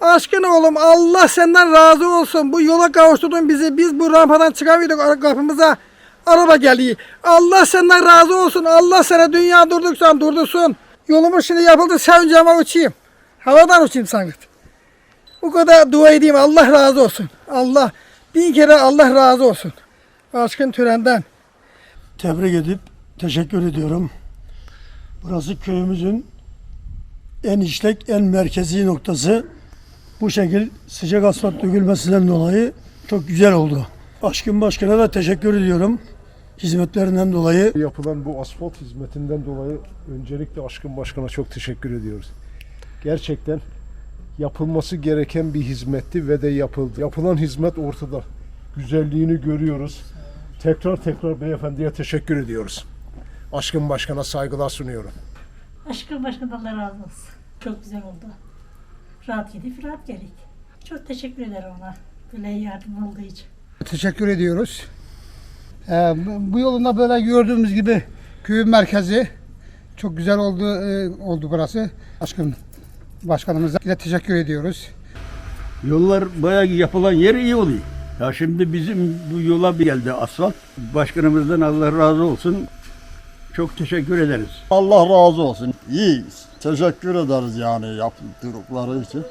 Aşkın oğlum Allah senden razı olsun. Bu yola kavuşturdun bizi. Biz bu rampadan çıkamıyorduk kapımıza. Araba geliyor. Allah senden razı olsun. Allah sana dünya durduksan durdursun. Yolumuz şimdi yapıldı. Sevinceme uçayım. Havadan uçayım sanki. Bu kadar dua edeyim. Allah razı olsun. Allah bin kere Allah razı olsun. Aşkın törenden. tebrik edip teşekkür ediyorum. Burası köyümüzün en işlek, en merkezi noktası. Bu şekil sıcak asfalt dökülmesinden dolayı çok güzel oldu. Aşkın Başkan'a da teşekkür ediyorum. Hizmetlerinden dolayı. Yapılan bu asfalt hizmetinden dolayı öncelikle Aşkın Başkan'a çok teşekkür ediyoruz. Gerçekten yapılması gereken bir hizmetti ve de yapıldı. Yapılan hizmet ortada. Güzelliğini görüyoruz. Tekrar tekrar beyefendiye teşekkür ediyoruz. Aşkın Başkan'a saygılar sunuyorum. Aşkın başkan Allah razı olsun. Çok güzel oldu. Rahat gidip rahat geldik. Çok teşekkür ederim ona. Böyle yardım olduğu için. Teşekkür ediyoruz. Ee, bu yolunda böyle gördüğümüz gibi köyün merkezi çok güzel oldu e, oldu burası. Aşkın başkanımıza yine teşekkür ediyoruz. Yollar bayağı yapılan yer iyi oluyor. Ya şimdi bizim bu yola bir geldi asfalt. Başkanımızdan Allah razı olsun. Çok teşekkür ederiz. Allah razı olsun. İyiyiz. Teşekkür ederiz yani yaptıkları için.